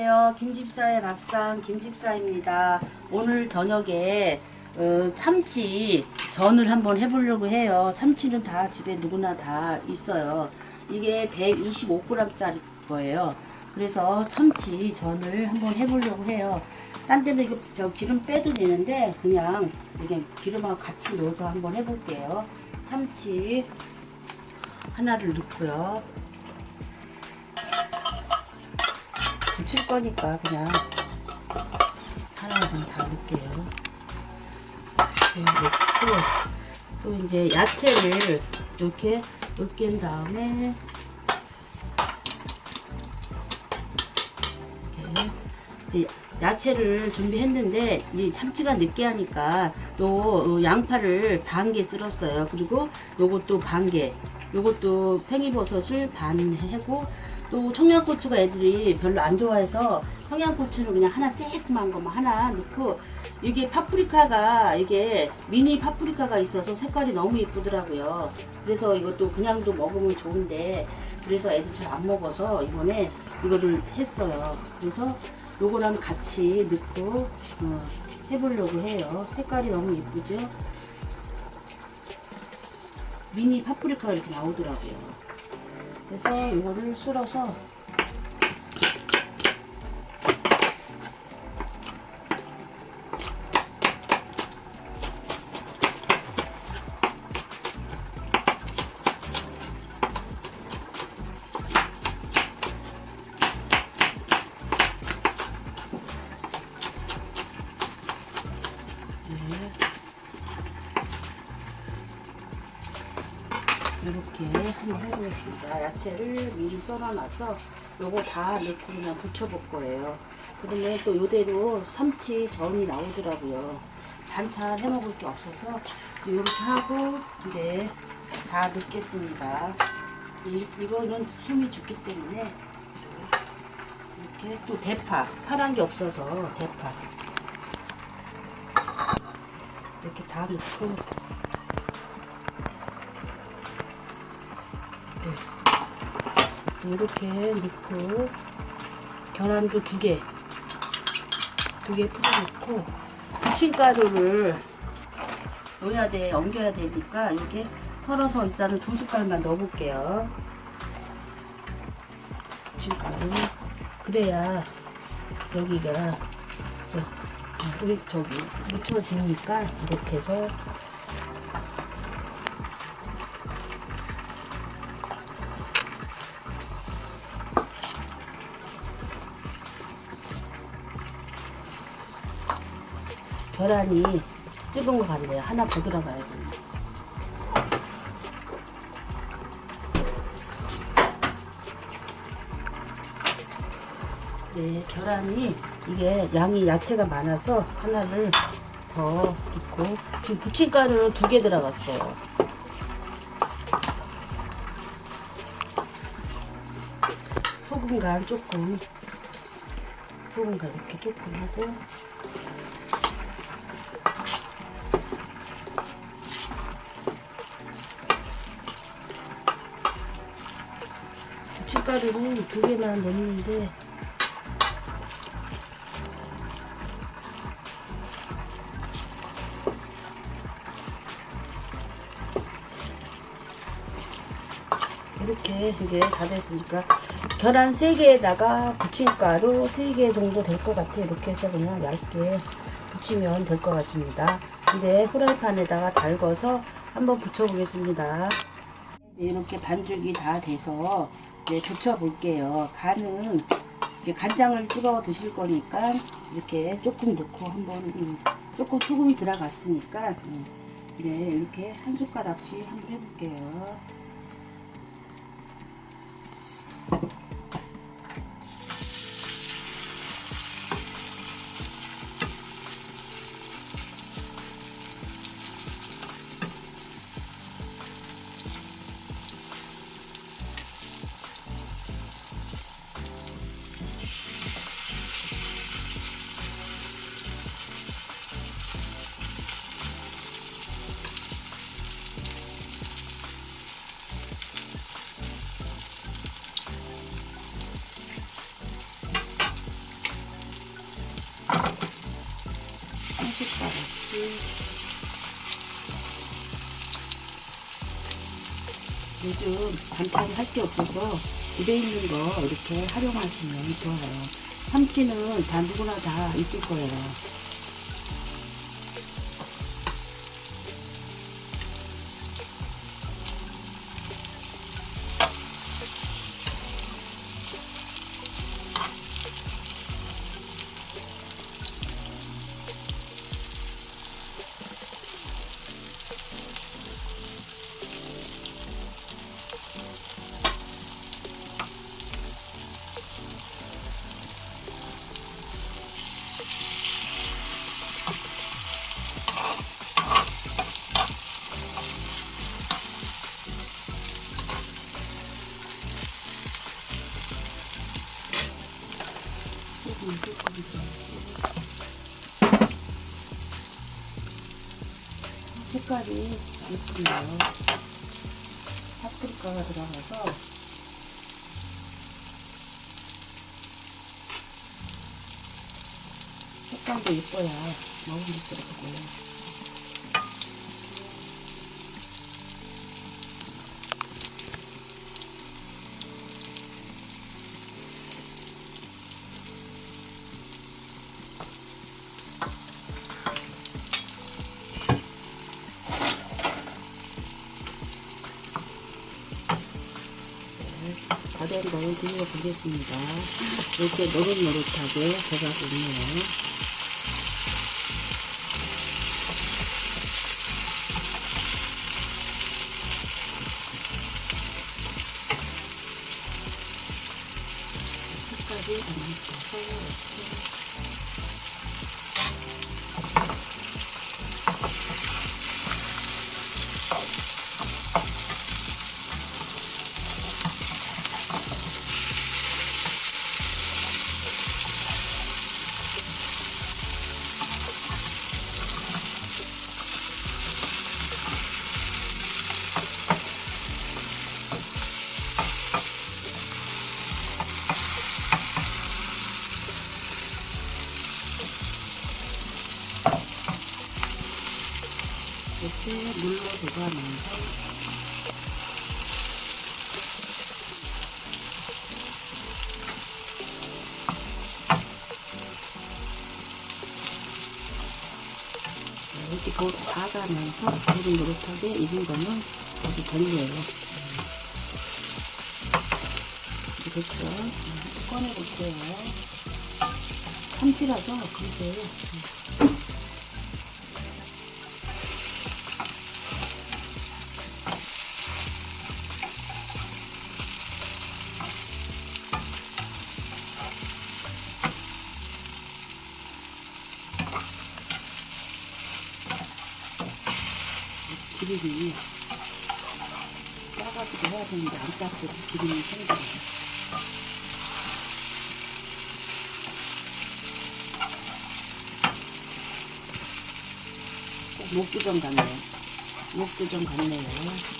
안녕하세요. 김집사의 밥상 김집사입니다. 오늘 저녁에 어, 참치 전을 한번 해보려고 해요. 참치는 다 집에 누구나 다 있어요. 이게 125g짜리 거예요. 그래서 참치 전을 한번 해보려고 해요. 딴 데는 이거 저 기름 빼도 되는데 그냥 이게 기름하고 같이 넣어서 한번 해볼게요. 참치 하나를 넣고요. 붙일 거니까 그냥 하나만 다 넣을게요. 넣고 또 이제 야채를 이렇게 으깬 다음에 이제 야채를 준비했는데 이제 참치가 느끼하니까 또 양파를 반 개 쓸었어요. 그리고 요것도 반 개, 요것도 팽이버섯을 반 해고 또 청양고추가 애들이 별로 안 좋아해서 청양고추는 그냥 하나 쬐끄만 거만 하나 넣고 이게 파프리카가 이게 미니 파프리카가 있어서 색깔이 너무 이쁘더라고요. 그래서 이것도 그냥도 먹으면 좋은데 그래서 애들 잘 안 먹어서 이번에 이거를 했어요. 그래서 요거랑 같이 넣고 어, 해보려고 해요. 색깔이 너무 이쁘죠? 미니 파프리카가 이렇게 나오더라고요. 그래서 이거를 쓸어서 한번 해보겠습니다. 야채를 미리 썰어놔서 요거 다 넣고 그냥 부쳐볼 거예요. 그러면 또 요대로 삼치 전이 나오더라고요. 반찬 해 먹을 게 없어서 이렇게 하고 이제 다 넣겠습니다. 이, 이거는 숨이 죽기 때문에 이렇게 또 대파 파란 게 없어서 대파 이렇게 다 넣고 이렇게 넣고 계란도 두 개, 두 개 풀어놓고 부침가루를 넣어야 돼, 엉겨야 되니까 이렇게 털어서 일단은 두 숟갈만 넣어볼게요. 부침가루 그래야 여기가 어, 우리 저기 묻혀지니까 이렇게 해서 계란이 찍은 거 같네요. 하나 더 들어가야 돼. 네, 계란이 이게 양이 야채가 많아서 하나를 더 넣고 지금 부침가루는 두 개 들어갔어요. 소금 간 조금 소금 간 이렇게 조금 하고 고춧가루를 두 개만 넣는데 이렇게 이제 다 됐으니까 계란 3개에다가 부침가루 3개 정도 될 것 같아요. 이렇게 해서 그냥 얇게 부치면 될 것 같습니다. 이제 후라이팬에다가 달궈서 한번 부쳐 보겠습니다. 이렇게 반죽이 다 돼서 이제 부쳐볼게요. 간은 이렇게 간장을 찍어 드실 거니까 이렇게 조금 넣고 한번 음, 조금 소금이 들어갔으니까 음, 이제 이렇게 한 숟가락씩 한번 해볼게요. 요즘 반찬 할 게 없어서 집에 있는 거 이렇게 활용하시면 좋아요. 참치는 다 누구나 다 있을 거예요. 예쁘네요. 파프리카가 들어가서 색깔도 예뻐야 먹음직스럽고 거를 뒤집어 보겠습니다. 이렇게 노릇노릇하게 돼가고 있네요. 끝까지 담아서 이렇게 물로 녹아내서 이렇게 더 닫아내서 노릇노릇하게 익은 거는 아주 됐네요. 이제 됐죠? 음, 꺼내볼게요. 참치라서 근데 기름이 짜가지고 해야 되는데 안 짜고 기름이 생겨요. 꼭 목주정 같네요. 목주정 같네요.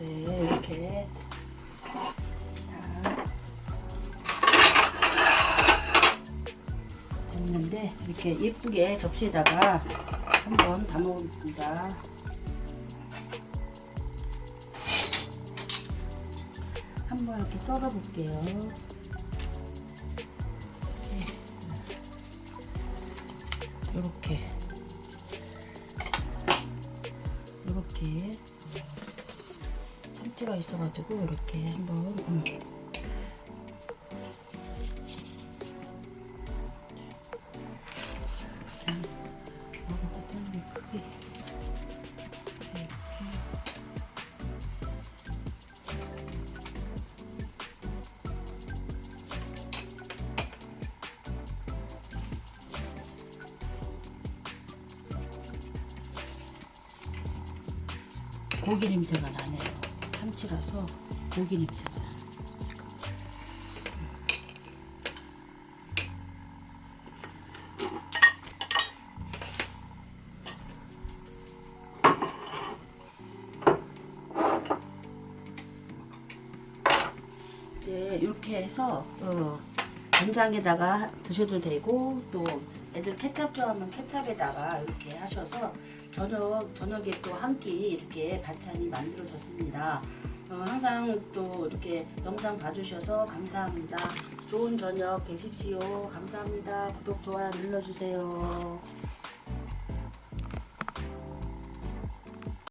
네, 이렇게 다 됐는데 이렇게 예쁘게 접시에다가 한번 담아보겠습니다. 한번 이렇게 썰어 볼게요. 이렇게 이렇게 낙지가 있어가지고 이렇게 한번 음. 고기 냄새가 나네요. 참치라서 고기 냄새가 나. 이제 이렇게 해서 어, 간장에다가 드셔도 되고 또 애들 케찹 좋아하면 케찹에다가 이렇게 하셔서 저녁 저녁에 또 한 끼 이렇게 반찬이 만들어졌습니다. 어, 항상 또 이렇게 영상 봐주셔서 감사합니다. 좋은 저녁 되십시오. 감사합니다. 구독 좋아요 눌러주세요.